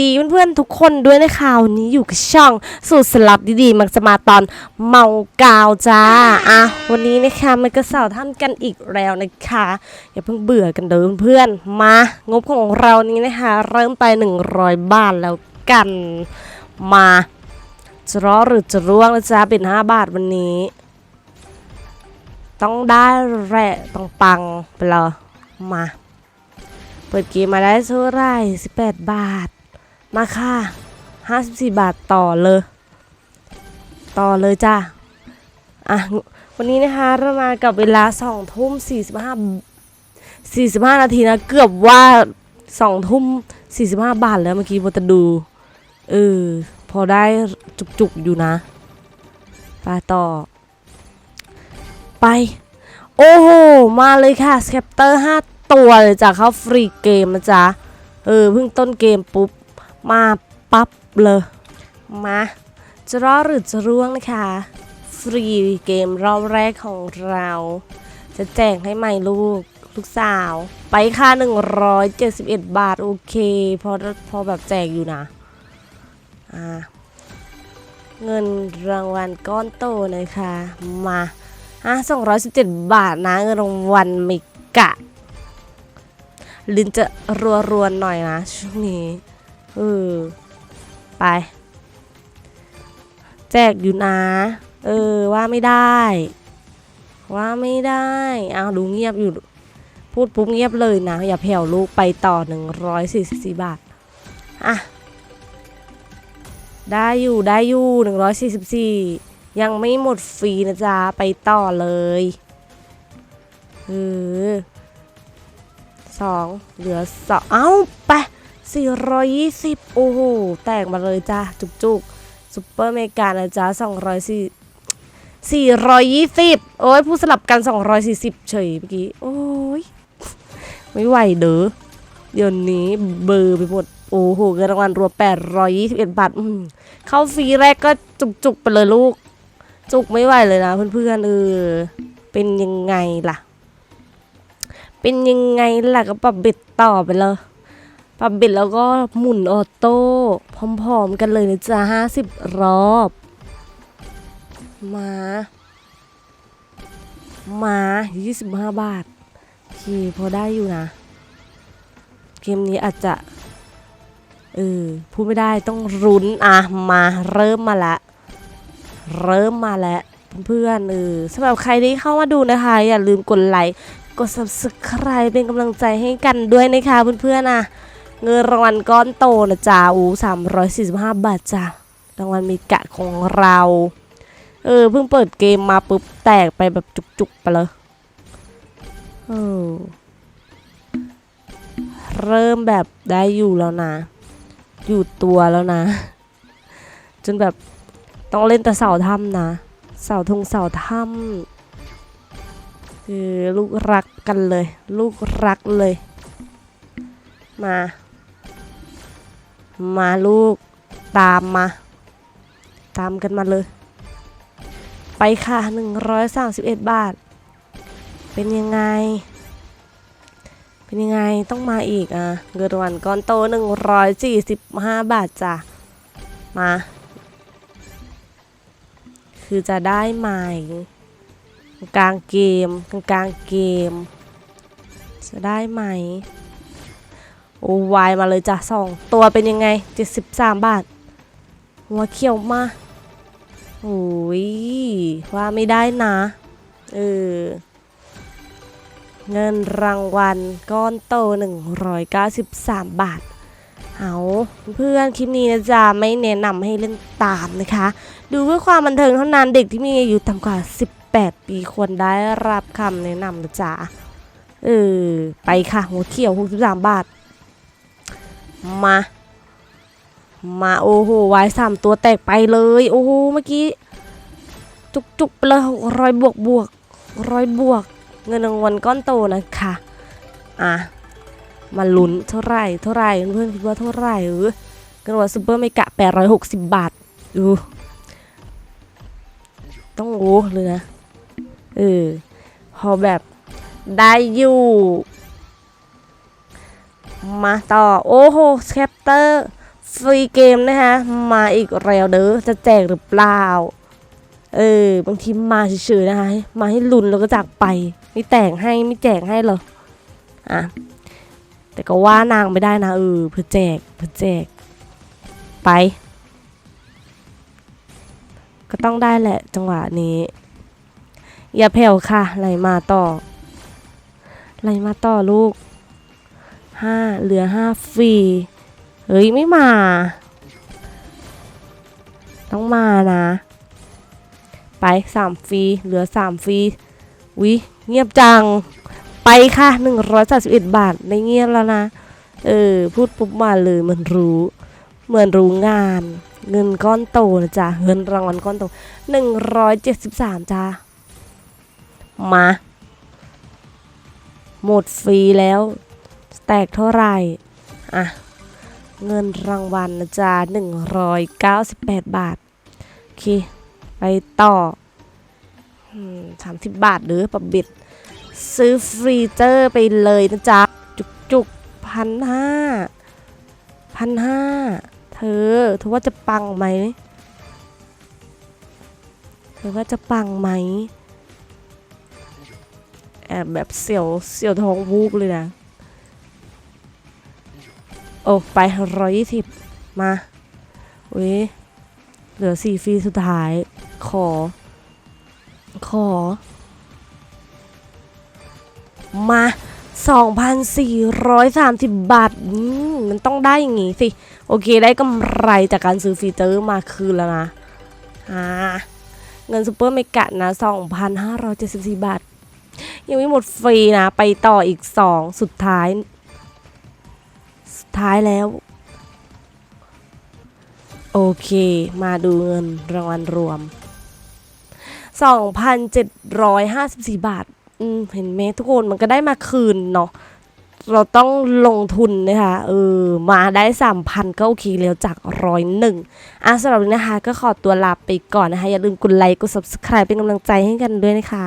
ดีเพื่อนๆทุกคนด้วยนะคะวันนี้อยู่กับช่องสูตรสลับดีๆ มันจะมาตอนเมากาวจ้าอะวันนี้นะคะมันก็สาร์ท่านกันอีกแล้วนะคะ อย่าเพิ่งเบื่อกันเดิมเพื่อนมางบของเรานี้นะคะ เริ่มไป 100 บาทแล้วกันมาจะร้อหรือจะร่วงนะจ๊ะเป็น 5 บาทวันนี้ ต้องได้แหละต้องปังไปเลยมา เปิดเกมมาได้เท่าไหร่18 บาท มาค่ะ54 บาทต่อเลย ต่อเลยจ้าอะวันนี้นะคะเรามากับเวลา2ทุ่ม45 45 นาทีนะ เกือบว่า2ทุ่ม45 บาทแล้วเมื่อกี้วัตดู เออ พอได้จุกๆ อยู่นะไปต่อ ไป โอ้โห มาเลยค่ะสแคปเตอร์ 5 ตัวเลยจ้ะเข้าฟรีเกมนะจ๊ะ เออ เพิ่งต้นเกมปุ๊บ มาปั๊บเลยมาจะรอดหรือจะร่วงนะคะ ฟรีเกมรอบแรกของเรา จะแจกให้ใหม่ลูกลูกสาว ไปค่ะ171 บาท โอเค พอพอแบบแจกอยู่นะอ่าเงินรางวัลก้อนโตนะคะ มาอะ217 บาทนะ เงินรางวัลมิกะ ลินจะรัวๆหน่อยนะช่วงนี้ เออ ไป แจกอยู่นะ เออ ว่าไม่ได้ ว่าไม่ได้เอาดูเงียบอยู่ พูดปุ๊บเงียบเลยนะ อย่าแผ่วลูกไปต่อ 144 บาท อะ ได้อยู่ได้อยู่ 144 ยังไม่หมดฟรีนะจ๊ะ ไปต่อเลยเออสองเหลือสองเอ้าไป สี่ร้อยยี่สิบโอ้โห แตกมาเลยจ้าจุกจุกซุปเปอร์เมกานะจ๊ะสองร้อยสี่สี่ร้อยยี่สิบโอ้ย ผู้สลับกันสองร้อยสี่สิบเฉยเมื่อกี้ โอ้ย ไม่ไหวเด้อเดี๋ยวนี้เบอร์ไปหมด โอ้โหเงินรางวัลรวมแปดร้อยยี่สิบเอ็ดบาทเข้าฟรีแรกก็จุกจุกๆไปเลยลูก จุกไม่ไหวเลยนะเพื่อนๆเออเป็นยังไงล่ะ เป็นยังไงล่ะก็ปรับเบ็ดต่อไปเลย ปรับเบ็ดแล้วก็หมุนออโต้พร้อมๆกันเลยนะจ๊ะห้าสิบรอบ มา มายี่สิบห้าบาทโอเคพอได้อยู่นะ เกมนี้อาจจะ เออ พูดไม่ได้ต้องรุนอะ มาเริ่มมาละ เริ่มมาแล้วเพื่อนๆเออสำหรับใครที่เข้ามาดูนะคะ อย่าลืมกดไลค์ กด subscribe เป็นกำลังใจให้กันด้วยนะคะเพื่อนๆนะ เงินรางวัลก้อนโตนะจ๊ะอู้สามร้อยสี่สิบห้าบาทจ้ะรางวัลมีกะของเรา เออ เพิ่งเปิดเกมมาปุ๊บแตกไปแบบจุกๆไปเลยเออเริ่มแบบได้อยู่แล้วนะ อยู่ตัวแล้วนะ จนแบบต้องเล่นแต่เสาถ้ำนะ เสาทงเสาถ้ำคือลูกรักกันเลย ลูกรักเลย มา มาลูกตามมา ตามกันมาเลย ไปค่ะ 131 บาท เป็นยังไง เป็นยังไงต้องมาอีกอะเงินวัลก้อนโต 145 บาทจ้ะ มา คือจะได้ใหม่กลางเกมกลางเกม จะได้ไหม โอ้วายมาเลยจ้ะสองตัวเป็นยังไง 73 บาท หัวเขียวมาโอ้ยว่าไม่ได้นะเออเงินรางวัลก้อนโต 193 บาท เอาเพื่อนคลิปนี้นะจ๊ะไม่แนะนำให้เล่นตามนะคะ ดูเพื่อความบันเทิงเท่านั้นเด็กที่มีอายุต่ำกว่า 18 ปีควรได้รับคำแนะนำนะจ๊ะเออไปค่ะหัวเขียว 63 บาท มา มาโอ้โหวายสามตัวแตกไปเลย โอ้โหเมื่อกี้ จุกจุกๆไปเลยร้อยบวกบวกร้อยบวก เงินรางวัลก้อนโตนะคะอะมาลุ้นเท่าไหร่เท่าไหร่เพื่อนคิดว่าเท่าไหร่เออเงินรางวัลซูเปอร์เมกะ860บาทดูต้องโอ้เลยนะเออพอแบบได้อยู่ มาต่อ โอ้โหแคปเตอร์ฟรีเกมนะคะ มาอีกแล้วเด้อจะแจกหรือเปล่า เออ บางทีมาเฉยๆนะคะ มาให้ลุ้นแล้วก็จากไป ไม่แต่งให้ไม่แจกให้หรออะแต่ก็ว่านางไม่ได้นะเออเพื่อแจกเพื่อแจก ไป ก็ต้องได้แหละจังหวะนี้ อย่าแผ่วค่ะไหลมาต่อไหลมาต่อลูก ห้าเหลือห้าฟรี เฮ้ย ไม่มา ต้องมานะ ไปสามฟรี เหลือสามฟรี วิเงียบจัง ไปค่ะหนึ่งร้อยสาสิบเอ็ดบาทในเงียบแล้วนะ เออ พูดปุ๊บมาเลยเหมือนรู้ เหมือนรู้งาน เงินก้อนโตนะจ๊ะ เงินรางวัลก้อนโตหนึ่งร้อยเจ็ดสิบสามจ้ามา หมดฟรีแล้ว แตกเท่าไหร่ อะ เงินรางวัลนะจ๊ะหนึ่งร้อยเก้าสิบแปดบาท โอเค ไปต่อสามสิบบาทหรือปรับบิด ซื้อฟรีเจอร์ไปเลยนะจ๊ะ จุกจุกพันห้าพันห้าเธอ เธอว่าจะปังไหม เธอว่าจะปังไหมแอบแบบเสียวเสียวท้องวูบเลยนะ โอ้ไปร้อยยี่สิบมาเว้ยเหลือสี่ฟรีสุดท้าย ขอ ขอ มา 2,430 บาทมมันต้องได้อย่างงี้สิ โอเคได้กำไรจากการซื้อฟีเจอร์มาคืนแล้วนะอ่าเงินซูเปอร์เมกะนะ 2,574 บาท ยังไม่หมดฟรีนะ ไปต่ออีก 2 สุดท้าย สุดท้ายแล้ว โอเค มาดูเงินรางวัลรวม 2,754 บาทเห็นไหมทุกคนมันก็ได้มาคืนเนาะเราต้องลงทุนนะคะเออมาได้ 3,000 ก็โอเคแล้วจากร้อยหนึ่งอะสำหรับนนี้นะคะ ก็ขอตัวลาไปก่อนนะคะ อย่าลืมกดไลค์กด subscribe เป็นกำลังใจให้กันด้วยนะคะ